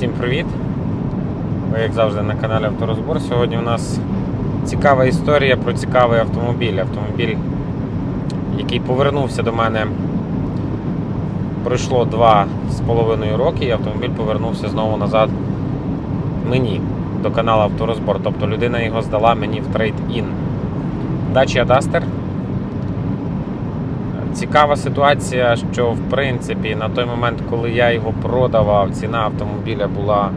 Всім привіт! Ви, як завжди, на каналі Авторозбор. Сьогодні у нас цікава історія про цікавий автомобіль. Автомобіль, який повернувся до мене, пройшло два з половиною роки, і автомобіль повернувся знову назад мені до каналу Авторозбор. Тобто людина його здала мені в трейд-ін. Dacia Duster. Цікава ситуація, що в принципі на той момент, коли я його продавав, ціна автомобіля була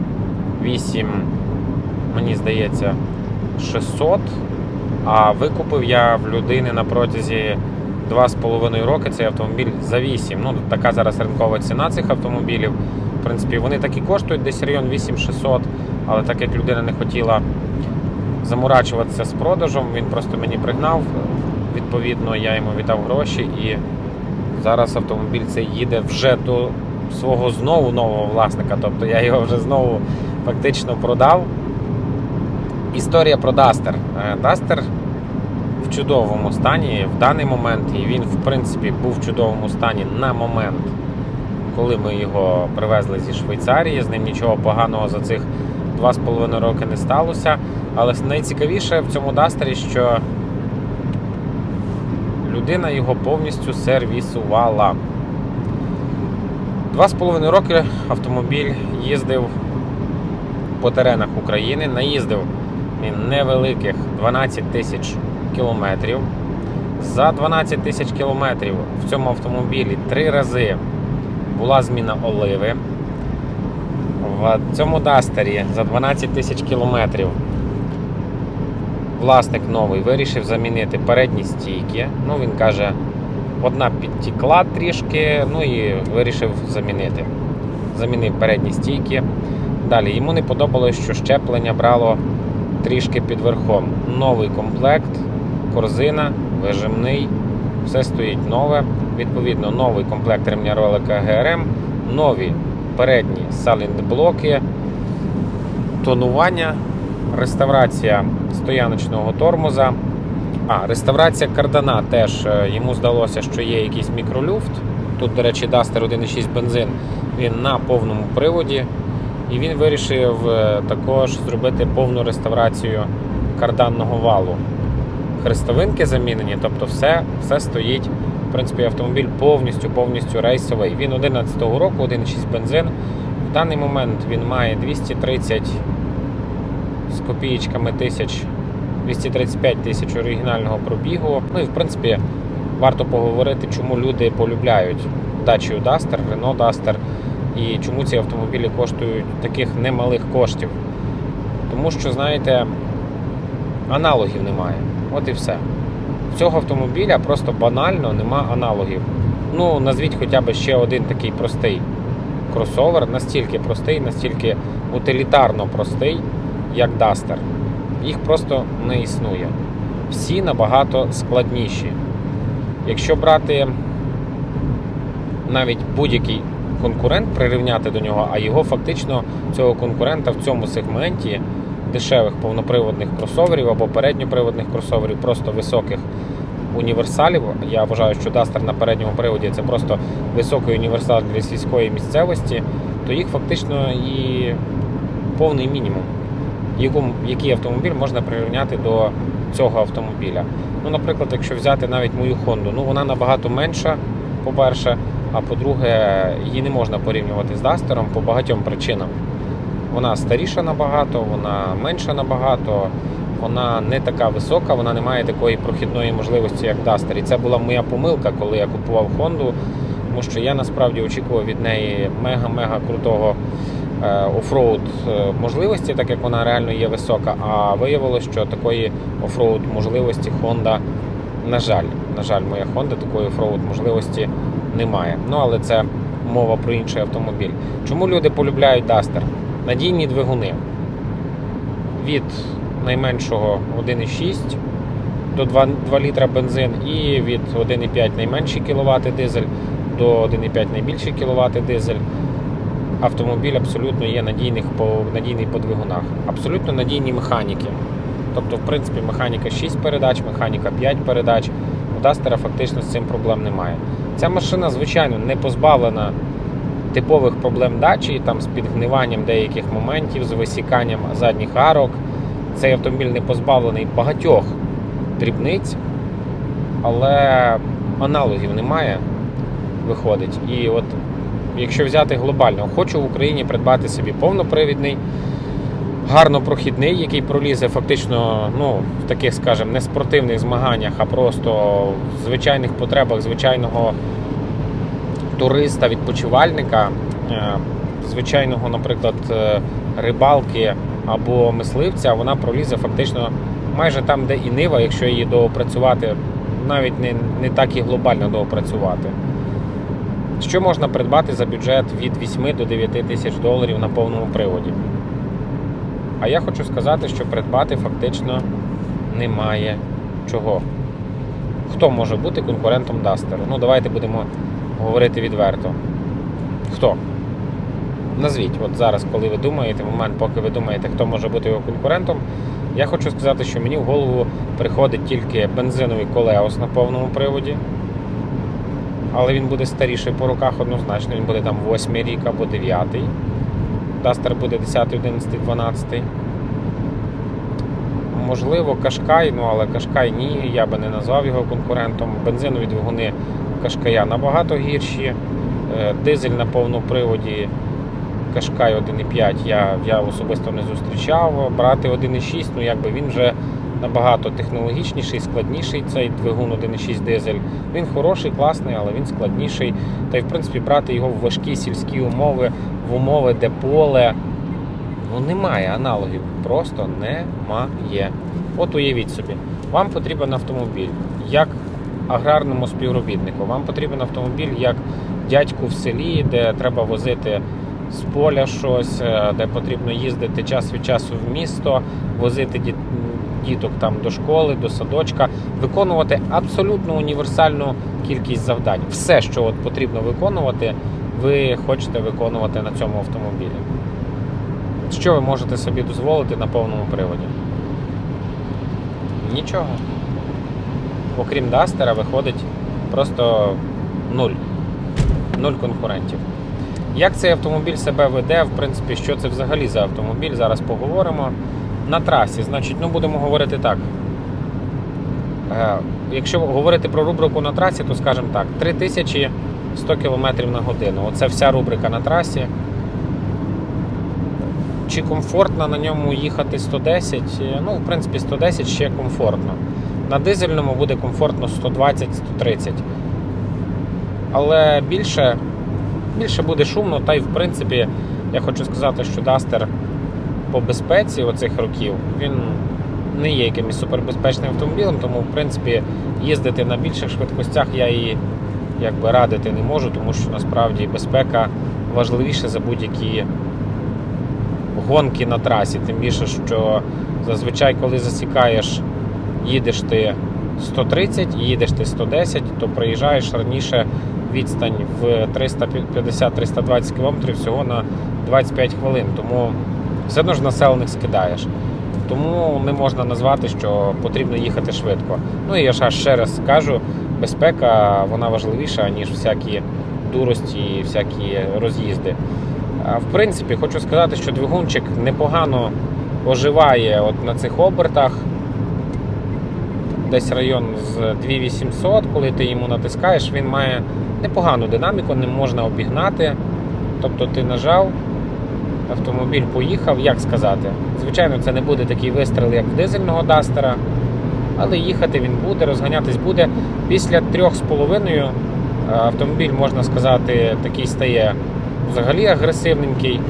8, мені здається, 600. А викупив я в людини на протязі 2,5 роки цей автомобіль за 8. Ну, така зараз ринкова ціна цих автомобілів. В принципі, вони так і коштують десь район 8600, але так як людина не хотіла заморачуватися з продажем, він просто мені пригнав. Відповідно, я йому віддав гроші і зараз автомобіль цей їде вже до свого знову нового власника. Тобто я його вже знову фактично продав. Історія про Duster. Е, Duster в чудовому стані в даний момент, і він, в принципі, був в чудовому стані на момент, коли ми його привезли зі Швейцарії. З ним нічого поганого за цих 2,5 роки не сталося. Але найцікавіше в цьому Дастері, що людина його повністю сервісувала. Два з половиною роки автомобіль їздив по теренах України, наїздив він невеликих 12 тисяч кілометрів. За 12 тисяч кілометрів в цьому автомобілі три рази була зміна оливи. В цьому Дастері за 12 тисяч кілометрів власник новий вирішив замінити передні стійки. Ну, він каже, одна підтікла трішки, ну і вирішив замінити. Замінив передні стійки. Далі йому не подобалось, що щеплення брало трішки під верхом. Новий комплект, корзина, вижимний, все стоїть нове. Відповідно, новий комплект ремня ролика ГРМ, нові передні саліндблоки, тонування, реставрація стояночного тормоза. А, реставрація кардана теж е, йому здалося, що є якийсь мікролюфт. Тут, до речі, Duster 1.6 бензин, він на повному приводі. І він вирішив е, також зробити повну реставрацію карданного валу. Хрестовинки замінені, тобто все, все стоїть. В принципі, автомобіль повністю повністю рейсовий. Він 11-го року, 1.6 бензин. В даний момент він має 230 з копієчками тисяч, 235 тисяч оригінального пробігу. Ну і в принципі варто поговорити, чому люди полюбляють Dacia Duster, Renault Duster і чому ці автомобілі коштують таких немалих коштів. Тому що, знаєте, аналогів немає. От і все. Цього автомобіля просто банально нема аналогів. Ну, назвіть хоча б ще один такий простий кросовер, настільки простий, настільки утилітарно простий, як Duster. Їх просто не існує. Всі набагато складніші. Якщо брати навіть будь-який конкурент прирівняти до нього, а його фактично цього конкурента в цьому сегменті дешевих повноприводних кросоверів або передньоприводних кросоверів, просто високих універсалів. Я вважаю, що Duster на передньому приводі це просто високий універсал для сільської місцевості, то їх фактично і повний мінімум. Який автомобіль можна прирівняти до цього автомобіля? Ну, наприклад, якщо взяти навіть мою Honda, ну вона набагато менша, по-перше, а по-друге, її не можна порівнювати з Дастером по багатьом причинам. Вона старіша набагато, вона менша набагато, вона не така висока, вона не має такої прохідної можливості, як Duster. І це була моя помилка, коли я купував Honda, тому що я насправді очікував від неї мега-мега крутого офроуд е, можливості, так як вона реально є висока. А виявилося, що такої офроуд можливості Honda, на жаль, на жаль, моя Honda такої офроуд можливості немає. Ну але це мова про інший автомобіль. Чому люди полюбляють Duster? Надійні двигуни від найменшого 1,6 до 2, 2 літра бензин і від 1,5 найменший кВт дизель до 1,5 найбільший кВт дизель. Автомобіль абсолютно є надійних по, надійний по двигунах. Абсолютно надійні механіки. Тобто, в принципі, механіка 6 передач, механіка 5 передач. У Дастера фактично з цим проблем немає. Ця машина, звичайно, не позбавлена типових проблем дачі, там з підгниванням деяких моментів, з висіканням задніх арок. Цей автомобіль не позбавлений багатьох дрібниць, але аналогів немає, виходить. І от якщо взяти глобально, хочу в Україні придбати собі повнопривідний, гарно прохідний, який пролізе фактично ну, в таких, скажімо, не спортивних змаганнях, а просто в звичайних потребах звичайного туриста, відпочивальника, е, звичайного, наприклад, е, рибалки або мисливця, вона пролізе фактично майже там, де і нива, якщо її доопрацювати, навіть не, не так і глобально доопрацювати. Що можна придбати за бюджет від 8 до 9 тисяч доларів на повному приводі? А я хочу сказати, що придбати фактично немає чого. Хто може бути конкурентом Дастеру? Ну, давайте будемо говорити відверто. Хто? Назвіть, от зараз, коли ви думаєте, момент, поки ви думаєте, хто може бути його конкурентом, я хочу сказати, що мені в голову приходить тільки бензиновий колеос на повному приводі. Але він буде старіший по руках однозначно, він буде там 8 рік або 9. Дастер буде 10, 11, 12. Можливо, Кашкай, ну але Кашкай ні, я би не назвав його конкурентом. Бензинові двигуни Кашкая набагато гірші. Е, Дизель на повному приводі Кашкай 1.5 я, я особисто не зустрічав. Брати 1.6, ну якби він вже набагато технологічніший, складніший цей двигун 1.6 дизель. Він хороший, класний, але він складніший. Та й в принципі брати його в важкі сільські умови, в умови, де поле. Ну немає аналогів, просто немає. От уявіть собі, вам потрібен автомобіль як аграрному співробітнику, вам потрібен автомобіль як дядьку в селі, де треба возити з поля щось, е, де потрібно їздити час від часу в місто, возити діток там до школи, до садочка, виконувати абсолютно універсальну кількість завдань. Все, що от потрібно виконувати, ви хочете виконувати на цьому автомобілі. Що ви можете собі дозволити на повному приводі? Нічого. Окрім Дастера, виходить просто нуль. Нуль конкурентів. Як цей автомобіль себе веде, в принципі, що це взагалі за автомобіль, зараз поговоримо. На трасі, значить, ну будемо говорити так. Е, Якщо говорити про рубрику на трасі, то скажімо так, 3100 км на годину. Оце вся рубрика на трасі. Чи комфортно на ньому їхати 110? Е, Ну, в принципі, 110 ще комфортно. На дизельному буде комфортно 120-130. Але більше, більше буде шумно, та й в принципі, я хочу сказати, що Duster по безпеці оцих років він не є якимось супербезпечним автомобілем, тому в принципі їздити на більших швидкостях я і якби радити не можу, тому що насправді безпека важливіша за будь-які гонки на трасі. Тим більше, що зазвичай, коли засікаєш, їдеш ти 130 і їдеш ти 110, то приїжджаєш раніше відстань в 350-320 км всього на 25 хвилин. Тому все одно ж населених скидаєш. Тому не можна назвати, що потрібно їхати швидко. Ну і я ще раз кажу, безпека вона важливіша, ніж всякі дурості і всякі роз'їзди. В принципі, хочу сказати, що двигунчик непогано оживає от на цих обертах. Десь район з 2800, коли ти йому натискаєш, він має непогану динаміку, не можна обігнати. Тобто ти нажав, автомобіль поїхав, як сказати. Звичайно, це не буде такий вистріл, як в дизельного Дастера, але їхати він буде, розганятись буде. Після 3,5 автомобіль, можна сказати, такий стає взагалі агресивненький.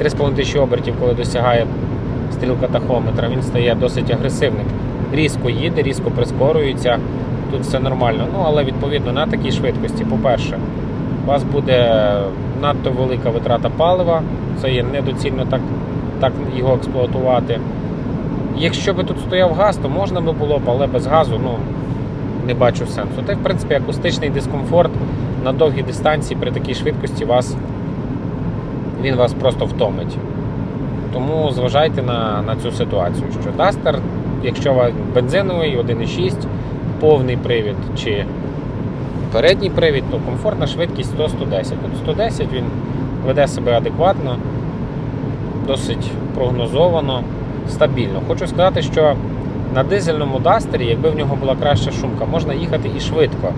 3,5 тисячі обертів, коли досягає стрілка тахометра, він стає досить агресивним. Різко їде, різко прискорюється. Тут все нормально. Ну, але відповідно на такій швидкості, по-перше, у вас буде надто велика витрата палива, це є недоцільно так, так його експлуатувати. Якщо би тут стояв газ, то можна би було б, але без газу ну, не бачу сенсу. Та в принципі, акустичний дискомфорт на довгій дистанції при такій швидкості вас, він вас просто втомить. Тому зважайте на, на цю ситуацію, що Duster, якщо бензиновий 1.6, повний привід чи передній привід, то комфортна швидкість 100-110. Тут 110 він веде себе адекватно, досить прогнозовано, стабільно. Хочу сказати, що на дизельному дастері, якби в нього була краща шумка, можна їхати і швидко,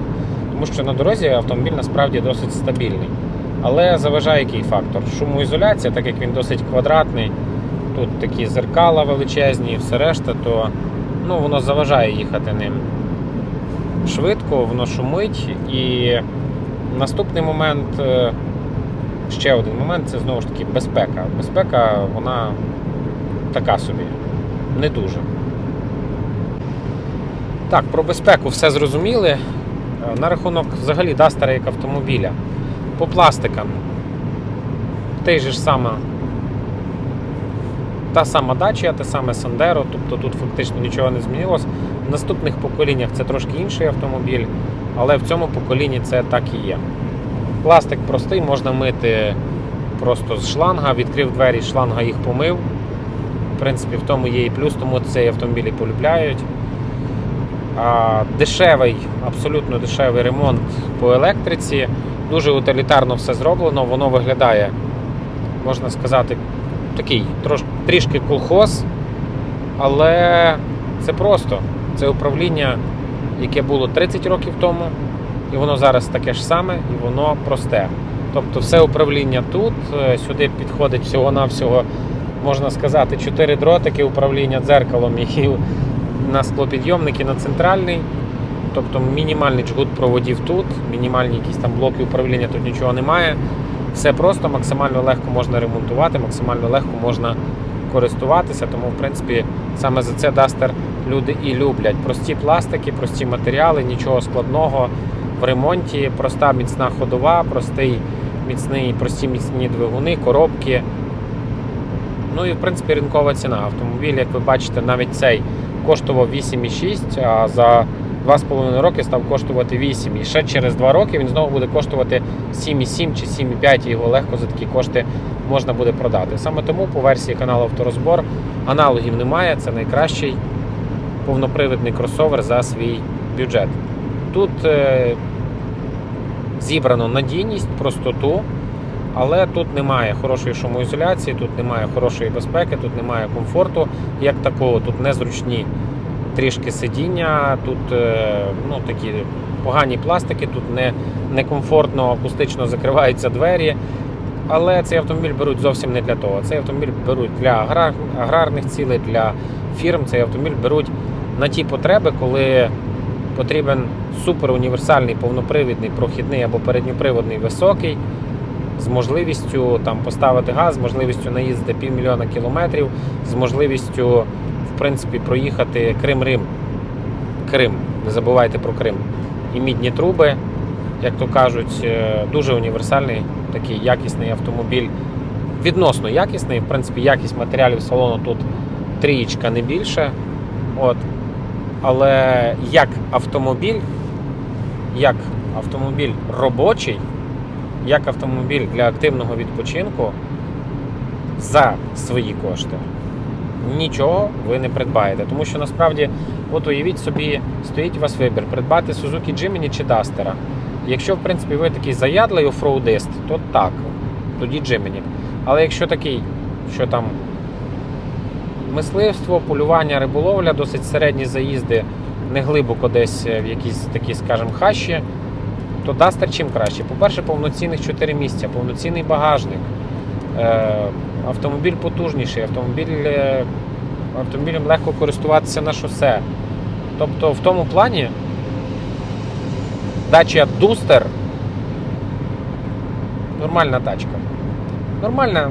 тому що на дорозі автомобіль насправді досить стабільний. Але заважає який фактор? Шумоізоляція, так як він досить квадратний, тут такі зеркала величезні і все решта, то ну, воно заважає їхати ним швидко, воно шумить. І наступний момент, е, ще один момент це знову ж таки безпека. Безпека, вона така собі, не дуже. Так, про безпеку все зрозуміли. Е, На рахунок взагалі Дастера як автомобіля. По пластикам. Же ж саме, та сама дача, те саме Сандеро, тобто тут фактично нічого не змінилось. В наступних поколіннях це трошки інший автомобіль, але в цьому поколінні це так і є. Пластик простий, можна мити просто з шланга, відкрив двері, шланга їх помив. В принципі, в тому є і плюс, тому цей автомобіль і полюбляють. А, дешевий, абсолютно дешевий ремонт по електриці. Дуже утилітарно все зроблено, воно виглядає, можна сказати, такий трош, трішки колхоз, але це просто. Це управління, яке було 30 років тому, і воно зараз таке ж саме, і воно просте. Тобто все управління тут, е, сюди підходить всього-навсього, можна сказати, 4 дротики управління дзеркалом і на склопідйомники на центральний. Тобто мінімальний джгут проводів тут, мінімальні якісь там блоки управління, тут нічого немає. Все просто, максимально легко можна ремонтувати, максимально легко можна користуватися. Тому, в принципі, саме за це Duster люди і люблять. Прості пластики, прості матеріали, нічого складного в ремонті, проста міцна ходова, простий, міцний, прості міцні двигуни, коробки. Ну і в принципі ринкова ціна. Автомобіль, як ви бачите, навіть цей коштував 8,6, а за 2,5 роки став коштувати 8. І ще через 2 роки він знову буде коштувати 7,7 чи 7,5, і його легко за такі кошти можна буде продати. Саме тому по версії каналу Авторозбор аналогів немає. Це найкращий повнопривідний кросовер за свій бюджет. Тут е, зібрано надійність, простоту. Але тут немає хорошої шумоізоляції, тут немає хорошої безпеки, тут немає комфорту як такого, тут незручні трішки сидіння, тут е, ну, такі погані пластики, тут не, некомфортно, акустично закриваються двері. Але цей автомобіль беруть зовсім не для того. Цей автомобіль беруть для аграр, аграрних цілей, для фірм. Цей автомобіль беруть на ті потреби, коли потрібен суперуніверсальний повнопривідний, прохідний або передньоприводний високий з можливістю там поставити газ, з можливістю наїздити півмільйона кілометрів, з можливістю, в принципі, проїхати Крим-Рим. Крим, не забувайте про Крим. І мідні труби, як то кажуть, е, дуже універсальний, такий якісний автомобіль. Відносно якісний, в принципі, якість матеріалів салону тут трієчка не більше. От. Але як автомобіль, як автомобіль робочий, як автомобіль для активного відпочинку за свої кошти нічого ви не придбаєте. Тому що насправді, от уявіть собі, стоїть у вас вибір придбати Suzuki Jimny чи Duster. Якщо, в принципі, ви такий заядлий офроудист, то так, тоді Jimny. Але якщо такий, що там мисливство, полювання, риболовля, досить середні заїзди, не глибоко десь в якісь такі, скажімо, хащі, то Duster чим краще? По-перше, повноцінних 4 місця, повноцінний багажник, е, автомобіль потужніший, автомобіль, е, автомобілем легко користуватися на шосе. Тобто в тому плані дача Duster нормальна тачка. Нормальна,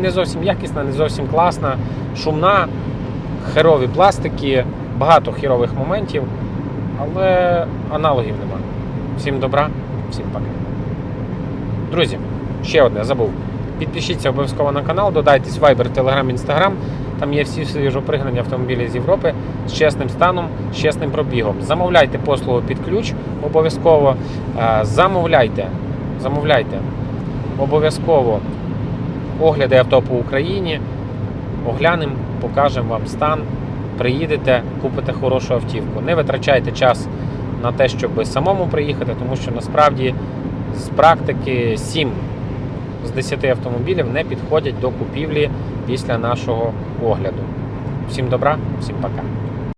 не зовсім якісна, не зовсім класна, шумна, херові пластики, багато херових моментів, але аналогів немає. Всім добра, всім пока. Друзі, ще одне забув. Підпишіться обов'язково на канал, додайтесь Viber, Telegram, Instagram. Там є всі свіжопригнані автомобілі з Європи з чесним станом, з чесним пробігом. Замовляйте послугу під ключ обов'язково. Е, Замовляйте, замовляйте обов'язково огляди авто по Україні. Оглянемо, покажемо вам стан. Приїдете, купите хорошу автівку. Не витрачайте час на те, щоб самому приїхати, тому що насправді з практики 7 з 10 автомобілів не підходять до купівлі після нашого огляду. Всім добра, всім пока.